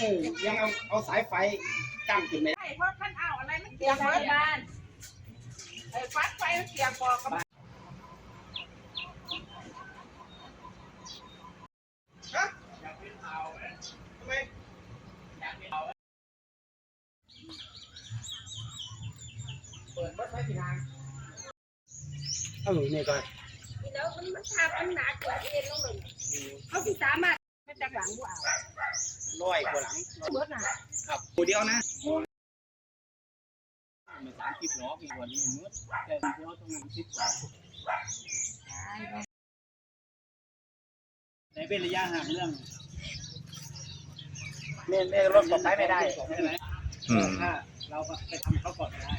ออยังเอาเอาสายไฟกั้นขึ้นไม่ได้ใช่เพราะท่านเอาอะไรมันเกี่ยวกับบ้านไอ้ฟัดไฟมันเกี่ยวกับกับเปิดวัดไฟที่ทางเออนี่ก็แล้วมันมันทามันหนาเกิดเองลงเลยเขาสิสามารถ มาจากหลังบ่เอาร้อยกว่าหลังเบิดน่ะครับตัวเดียวนะมีสามสิบล้อมีวันนี้มืดแต่เดียวต้องนั่งสิบสองในเป็นระยะห่างเรื่องเมนเมนรถตกไปไม่ได้ใช่ไหมอืมถ้าเราก็ไปทำเขาก่อนได้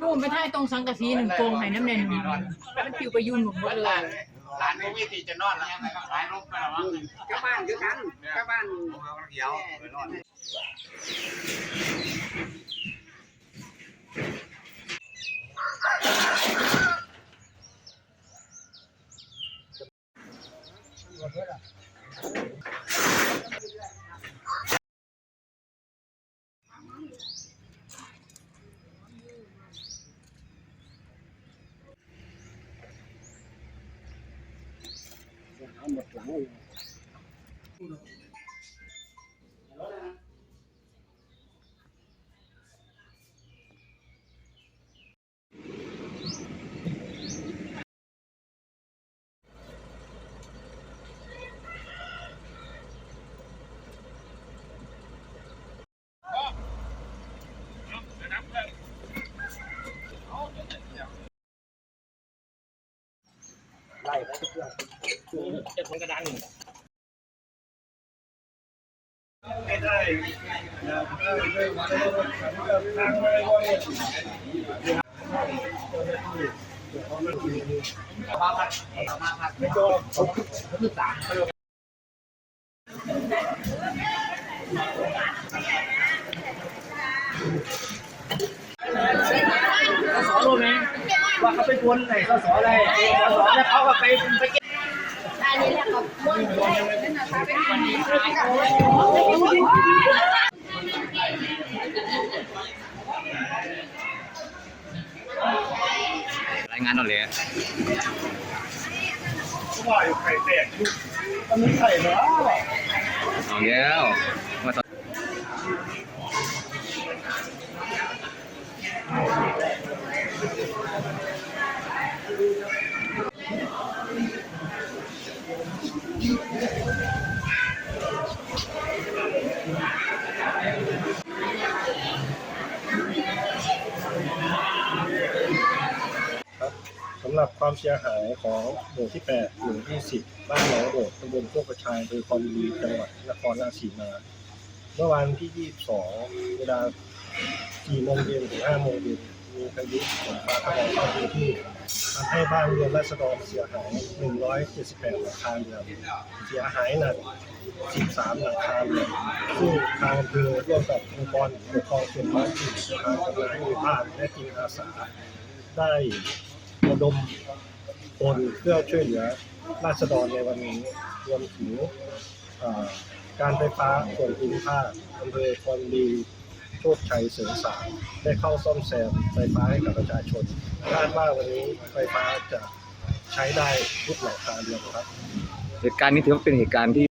นู่นไปท่ายตรงสังกะสีหนึ่งโกงไหน้ำเนนมันปิวไปยุ่นหมดเลย ร้านนี้วิธีจะนอนแล้วร้านลงไปแล้วมั้งกลับบ้านคือกันกลับบ้านเขียวไปนอน หมดหลังเลย อะไรนะเจ้าคนกระด้างอรู้ไหมว่า เขาไปวนไหนสสอะไรสสแล้วเขาก็ไปไปเก็บอันนี้แหละก็ม่วนได้นั่นน่ะค่ะเป็นวันนี้รายงานหน่อยเลยว่าอยู่ไข่แตกลูกมันไม่ไข่เหรอเอาแล้ว สำหรับความเสียหายของหมู่ที่8หมู่ที่ 10 บ้านหนองโดดตำบลโคกกระชายอำเภอคอนบุรีจังหวัดนครราชสีมา เมื่อวันที่ 22 เวลา4โมงเย็นถึง5โมงเย็น มีพายุฝนฟ้าขนองเข้าพื้นที่ทำให้บ้านเรือนราษฎรเสียหาย 178 หลังคาเรือนเสียหายหนัก 13 หลังคาเรือนซึ่งทางอำเภอร่วมกับองค์กรปกครองส่วนท้องถิ่นทางกำลังมีภาคและทีมอาสาได้ระดมคนเพื่อช่วยเหลือราษฎรในวันนี้รวมถึงการไฟฟ้าส่วนภูมิภาคอำเภอคอนดี โชคชัยเสริมสารได้เข้าซ่อมแซมไฟฟ้าให้กับประชาชนคาดว่าวันนี้ไฟฟ้าจะใช้ได้ทุกหลังคาเรือนครับ เหตุการณ์นี้ถือว่าเป็นเหตุการณ์ที่